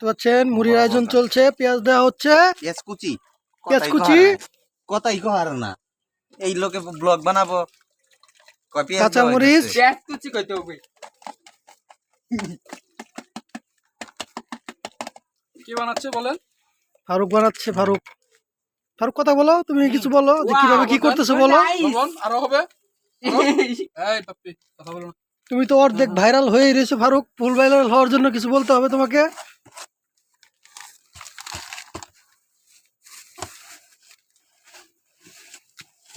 দেখতে পাচ্ছেন মুড়ির আয়োজন চলছে পেঁয়াজ দেওয়া হচ্ছে। পেঁয়াজ কুচি পেঁয়াজ কথাই কুচি? কহার না। কথাই কহার না এই লোকে ব্লগ বানাবো। কাঁচা মরিচ। হইতেছে। পেঁয়াজ কুচি কইতে হবে। কি বানাচ্ছে বলেন? ফারুক বানাচ্ছে ফারুক। ফারুক কথা বলো তুমি কিছু বলো যে কীভাবে কি করতেছো বলো। আরও হবে? এই পাপ্পি কথা বলো তুমি তো অর্ধেক ভাইরাল হয়ে রয়েছো ফারুক। ফুল ভাইরাল হওয়ার জন্য কিছু বলতে হবে তোমাকে।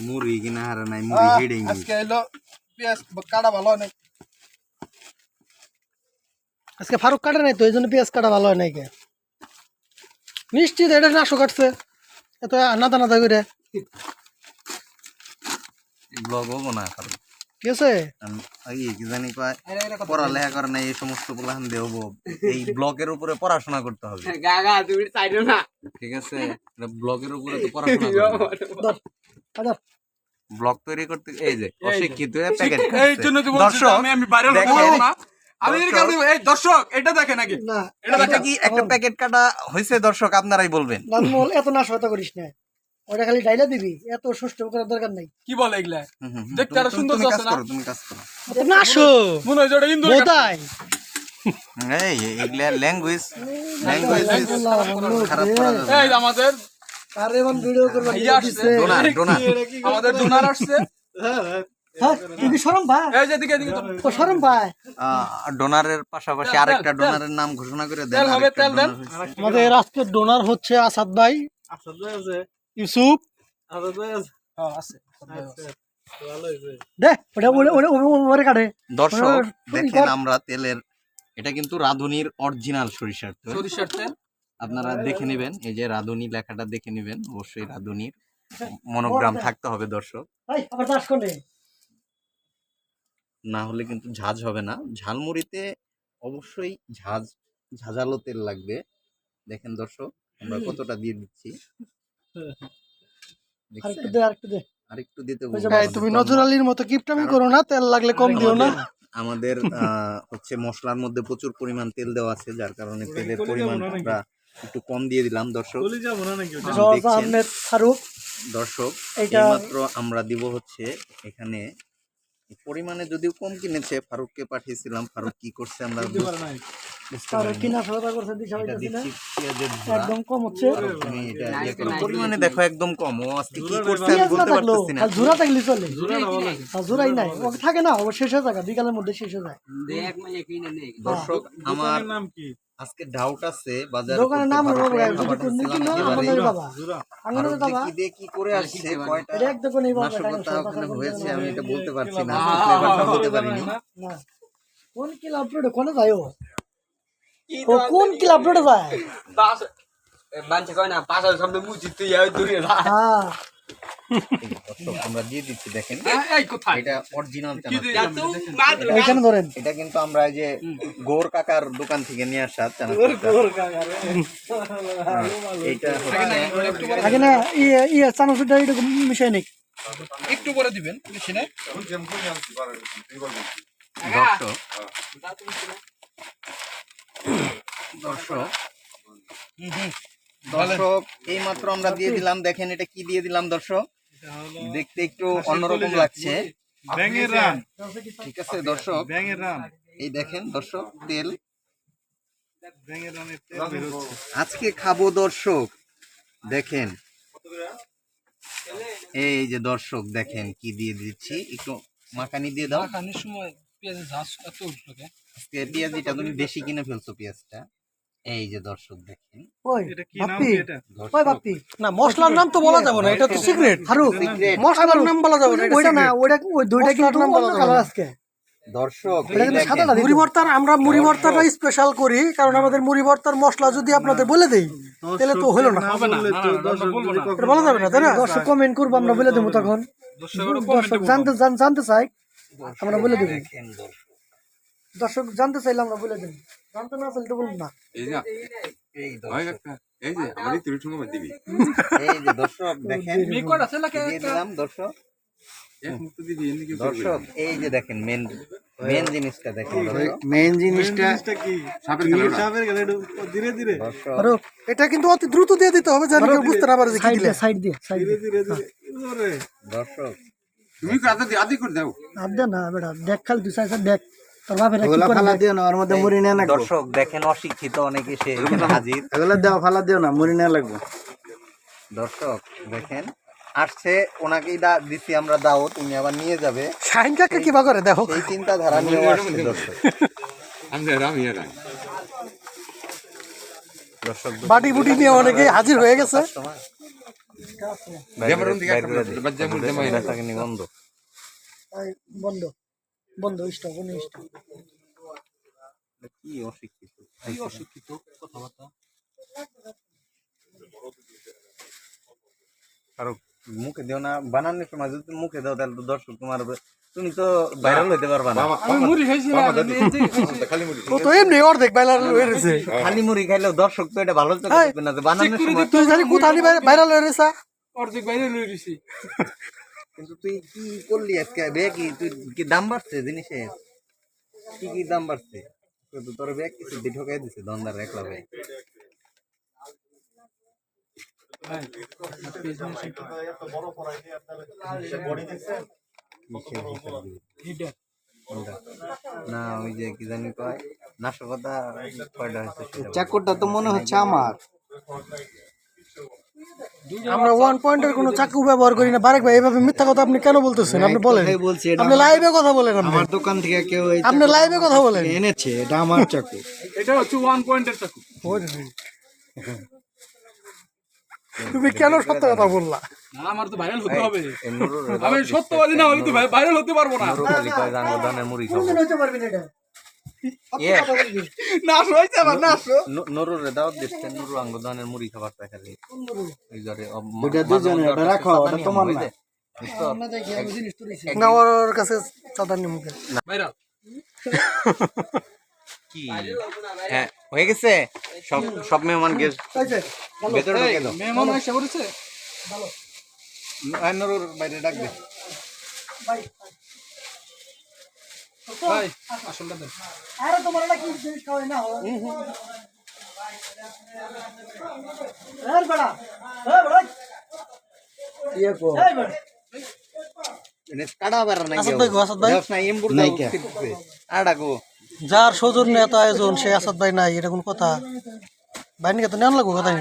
মুড়ি কিনা হার নাই মুড়ি আজকে এলো পেঁয়াজ কাটা ভালো অনেক আজকে ফারুক কাটে নাই তো এই জন্য পেঁয়াজ কাটা ভালো হয় নাই কে নিশ্চিত এটা নাশো কাটছে এত নাদা নাদা করে ব্লগ হব না কারণ আছে আগে কি জানি পায় পড়ালেখা করে না এই সমস্ত গুলাহান দেবো এই ব্লগের উপরে পড়াশোনা করতে হবে তুমি না ঠিক আছে ব্লগের উপরে তো পড়াশোনা ব্লগ তৈরি করতে এই যে অশিক্ষিত প্যাকেট এই জন্য তো বলছি আমি আমি ভাইরাল না। আমি দর্শক- এদিকে আমি- এই দর্শক এটা দেখে নাকি এটা এটা কি একটা প্যাকেট কাটা হয়েছে দর্শক? আপনারাই বলবেন। নাজমুল এত নাশকতা করিস না। ওটা খালি ডাইলা দিবি। এত সুষ্ঠু করার দরকার নাই। কি বলে এগুলা? হুম, হুম, হুম। দেখতে আরও সুন্দর আছে না? তুমি কাজ করো। এত নাশো মনে হয় ওটা ইন্দুর বোধাই! এই এগুলা ল্যাঙ্গুয়েজ ল্যাঙ্গুয়েজ খারাপ করা এই আমাদের আরে এমন ভিডিও করবা আসছে। ডোনার ডোনার আমাদের ডোনার আসছে। হ্যাঁ তুই কি শরম ভাই? এই যে এদিকে এদিকে তো। ও শরম ভাই। আহ, ডোনারের পাশাপাশি আরেকটা ডোনারের নাম ঘোষণা করে দেন। আমাদের ডোনার। হচ্ছে আসাদ ভাই। ইউসুফ। দর্শক দেখেন আমরা তেলের এটা কিন্তু রাধুনির অরিজিনাল সরিষার তেল। সরিষার তেল। আপনারা দেখে নেবেন। এই যে রাধুনি লেখাটা দেখে নেবেন। অবশ্যই রাধুনির মনোগ্রাম থাকতে হবে দর্শক। না হলে কিন্তু ঝাঁজ হবে না। ঝালমুড়িতে অবশ্যই ঝাঁজ ঝাঁঝালো তেল লাগবে। দেখেন দর্শক আমরা কতটা দিয়ে দিচ্ছি। আরেকটু দিতে ভাই তুমি নজর আলীর মতো কিপটামি করো না তেল লাগলে কম দিও না। আমাদের হচ্ছে মশলার মধ্যে প্রচুর পরিমাণ তেল দেওয়া আছে যার কারণে তেলের পরিমাণ আমরা একটু কম দিয়ে দিলাম দর্শক। আহমেদ ফারুক দর্শক এইমাত্র আমরা দিব হচ্ছে এখানে পরিমাণে যদিও কম কিনেছে ফারুককে পাঠিয়েছিলাম। ফারুক কি করছে আমরা। একদম কম হচ্ছে। ইয়ে পরিমাণে দেখো একদম কম। ও আজকে কি করছে আমি বলতে পারতেছি না। ঝুরা থাকলে চলে। ঝুরাই নাই। ও থাকে না ও শেষ হয়ে যায় বিকালের মধ্যে শেষ হয়ে যায়। মানে দর্শক আমার আজকে ডাউট আছে বাজার দোকানের নাম হলো বাবা। কি দিয়ে কি করে আসছে কয়টা এক দোকানে বাবা নাশকতা ওখানে হয়েছে আমি এটা বলতে পারছি না ফ্লেভারটা বলতে পারিনি। না। কোন ক্লাব রোডে কোনে যায় ও? কোন ক্লাব আপলোড যায়? পাঁচ বানছে কয় না পাঁচ হাজার শব্দ মুচি তুই আর দূরে যা হ্যাঁ। আমরা দিয়ে দিচ্ছি দেখেন। এই- এই কোথায়? এটা অরিজিনাল এইখানে ধরেন। এটা কিন্তু আমরা এই যে গোর কাকার দোকান থেকে নিয়ে আসা চানা এইটা আগে না ইয়ে ইয়ে চানাচুরটা এটা মিশাই নেই একটু করে দিবেন বেশি না দর্শক দর্শক দর্শক এই মাত্র আমরা দিয়ে দিলাম দেখেন এটা কি দিয়ে দিলাম দর্শক? দেখতে একটু অন্যরকম লাগছে। ঠিক আছে দর্শক। এই দেখেন দর্শক তেল। আজকে খাব দর্শক দেখেন। এই যে দর্শক দেখেন কি দিয়ে দিচ্ছি। একটু মাখানি দিয়ে দাও। খানির সময় পেঁয়াজের ঝাঁস এত আজকে পেঁয়াজিটা তুমি বেশি কিনে ফেলছো পেঁয়াজটা। এই যে দর্শক দেখেন। ওই এটা কি নাম বাপ্পি। ওই বাপ্পি। না মশলার নাম তো বলা যাবে না এটা তো সিক্রেট ফারুক মশলার নাম বলা যাবে না ওইটা না ওইটা ওই দুইটা কিন্তু নাম বলা যাবে আজকে। দর্শক মুড়ি ভর্তার আমরা মুড়ি ভর্তাটা স্পেশাল করি কারণ আমাদের মুড়ি ভর্তার মশলা যদি আপনাদের বলে দেই তাহলে তো হলো না। হবে না, না, না, না, আমরা বলব না। এটা বলা যাবে না তাই না? দর্শক কমেন্ট করব আমরা বলে দেবো তখন। দর্শক জানতে জানতে চাই আমরা বলে দেবো। দর্শক। জানতে চাইলাম আমরা বলে দেবো জানতে না চাইলে তো বলব না। এই দর্শক এই যে আমারই তুমি সময় দিবি। এই যে দর্শক দেখেন। কয়টা ছেলেকে দিয়ে দিলাম দর্শক। দিবি দর্শক এই যে দেখেন মেন মেন জিনিসটা দেখেন দর্শক। মেইন জিনিসটা জিনিসটা কি? সাপের না সাপের গেলে ধীরে ধীরে। এটা কিন্তু অতি দ্রুত দিয়ে দিতে হবে যেন বুঝতে না পারে যে কি দিলে। সাইড দিয়ে সাইড ধীরে ধীরে ধীরে দর্শক। তুমি কি আদি আদি করে দাও? আর না বেটা দেখ খালি তুই দেখ। তোর বাপের ওগুলা ফালা দিও না ওর মধ্যে মুড়ি নিয়ে লাগবে। দর্শক দেখেন অশিক্ষিত অনেকে সে হাজির। এগুলা দেওয়া ফালা দিও না মুড়ি নিয়ে লাগবে। দর্শক দেখেন আসছে ওনাকেই দা দিছি আমরা দাও তুমি আবার নিয়ে যাবে। শাহিন কাকে কিবা করে দেখো। সেই চিন্তাধারা নিয়ে আসছে দর্শক। আমি রাম ইয়া নাই দর্শক বাটি বুটি নিয়ে অনেকে হাজির হয়ে গেছে। বন্ধ। বন্ধ স্টপ বন্ধ স্টপ কি অশিক্ষিত? অশিক্ষিত? কথাবার্তা? আর মুখে দিও না বানানোর সময় যদি মুখে দাও তাহলে তো দর্শক তোমার তুমি তো ভাইরাল হইতে পারবা না। আমি মুড়ি খাইছি না। খালি মুড়ি ও তো এমনি অর্ধেক বাইলার হয়ে রয়েছে খালি মুড়ি খাইলেও দর্শক তো এটা ভালো চোখে দেখবে না যে বানানোর সময় তুই জানি কোথানি ভাইরাল হয়ে রয়েছে অর্ধেক বাইরে লই দিছি কিন্তু তুই কি করলি আজকে? বে কি, তুই কি দাম বাড়ছে জিনিসের? কি কি দাম বাড়ছে? তোর ব্যাগ কিছু দিয়ে ঢোকাই দিছে দন্দার একলা ব্যাগ না, ওই যে কি জানি কয়, নাশকতা সেটা তো মনে হচ্ছে আমার। আমরা ওয়ান পয়েন্টের কোনো চাকু ব্যবহার করি না। বারেক ভাই এভাবে মিথ্যা কথা আপনি কেন বলতেছেন? আপনি বলেন। বলছি আপনি লাইভে কথা বলেন আপনি। আমার দোকান থেকে কেউ আপনি লাইভে কথা বলেন। এনেছে এটা আমার চাকু এটা হচ্ছে ওয়ান পয়েন্টের চাকু তুমি কেন সত্য কথা বললা? আমার তো ভাইরাল হতে হবে। আমি সত্যবাদী না হলে তো ভাইরাল হতে পারব না। নুরুর দাওয়াত নুরু মুড়ি খাবার খালি। জরে রাখো, কাছে তোমার না। না ওর কাছে চাঁদার নিমুখে কি? হ্যাঁ হয়ে গেছে? সব সব মেহমান গেস ভেতরে ঢুকে দাও। মেহমান এসে করেছে আয় নুরুর বাইরে ডাক দে। ভাই আসলটা দেন। আরে তোমার এটা কি জিনিস খাওয়াই না এর বড়া এ বড়া। ইয়ে কো যার সৌজন্য এত আয়োজন সে আসাদ ভাই নাই এটা কোনো কথা। ভাই নিকে তো নেন লাগবো কথা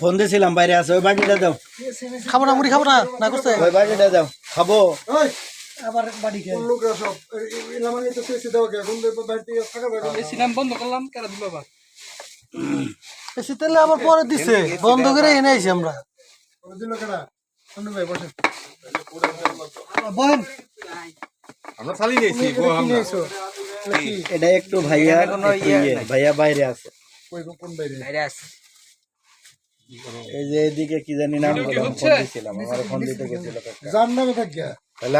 ফোন দেন। দিছিলাম বাইরে আছে ওই বাটিটা দাও। খাব না মুড়ি খাব না না করছে। ওই দাও। খাব? আবার বাড়ি খেয়ে এই সিনেমা বন্ধ করলাম কেন দিল আবার? বেশি তেলে আবার পরে দিছে বন্ধ করে এনে আইছি আমরা। বহেন আমরা খালি নিয়েছি গো আমরা এটা একটু ভাইয়া কোনো ইয়ে ইয়ে। ভাইয়া বাইরে আছে। বাইরে আছে। এই যে এদিকে কি জানি নাম বললাম ফোন দিছিলাম আমার ফোন দিতে গেছিল তাহলে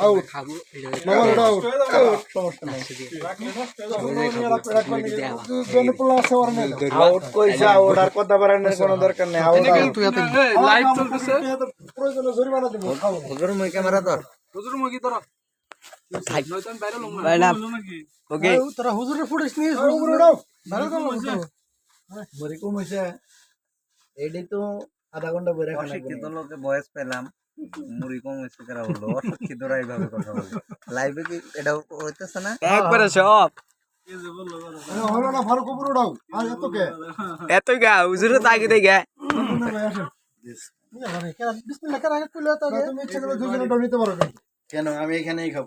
আউট খাব এটা সমস্যা নাই খাব আউট কইছে আউট আর কথা বাড়ানোর কোনো দরকার নেই আউট আউট লাইভ চলতেছে হুজুর মই ক্যামেরা ধর হুজুর নয়তো না ওকে তোরা হুজুরের ফুটেজ নিয়ে ভালো তো লাগছে। হইছে এইটাই তো আধা ঘণ্টা বইরা খানা অশিক্ষিত লোকে বয়স পেলাম মুড়ি কম হয়েছে কারা বলল অশিক্ষিতরা এইভাবে কথা বলে লাইভে কি এটা হইতেছে না একবারে সব এত গা হুজুরে তাকি দেই গা বিসমিল্লাহ কেন আগে তুলে তো আগে কেন আমি এখানেই খাব